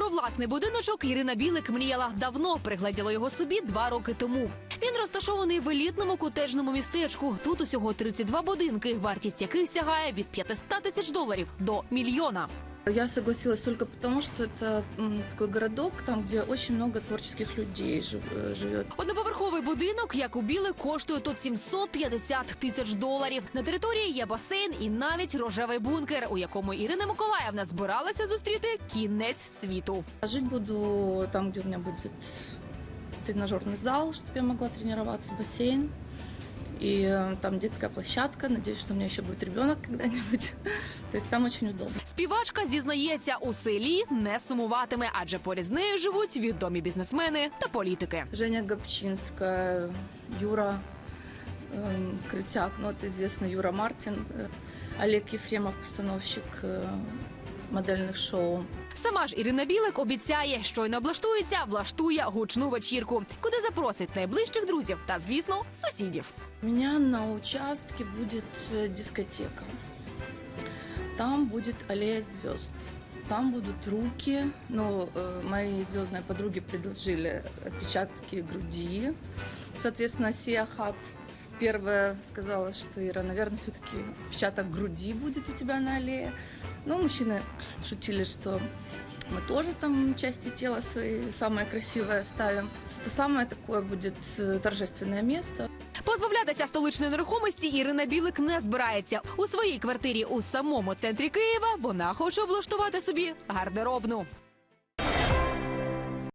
Про власний будиночок Ірина Білик мріяла давно, пригледіла його собі два роки тому. Розташований в елітному котеджному містечку. Тут усього 32 будинки, вартість яких сягає від 500 тисяч доларів до мільйона. Я согласилась только потому, что это такой городок, там, где очень много творческих людей э, живет. Одноповерховий будинок, як у Білик, коштує тут 750 тисяч доларів. На території є басейн і навіть рожевий бункер, у якому Ірина Миколаївна збиралася зустріти кінець світу. А Жить буду там, где у меня будет тренажерный зал, чтобы я могла тренироваться, бассейн. И э, там детская площадка. Надеюсь, что у меня еще будет ребенок когда-нибудь. То есть там очень удобно. Співачка зізнається, у селі не сумуватиме, адже поряд з нею живуть відомі бізнесмени та політики. Женя Гопчинская, Юра эм, Крытяк, ну это известно Юра Мартин, э, Олег Ефремов, постановщик э, модельных шоу. Сама ж Ірина Білик обіцяє, щойно облаштується, влаштує гучну вечірку, куди запросить найближчих друзів та, звісно, сусідів. У меня на участке будет э, дискотека. Там будет аллея звезд. Там будут руки. Ну, э, мои звездные подруги предложили отпечатки груди. Соответственно, Сия Хат первая сказала, что Ира, наверное, все-таки отпечаток груди будет у тебя на аллее. Но мужчины шутили, что мы тоже там части тела свои самые красивые ставим. Это самое такое будет э, торжественное место. Позбавлятися столичної нерухомості Ірина Білик не збирається. У своїй квартирі у самому центрі Києва вона хоче облаштувати собі гардеробну.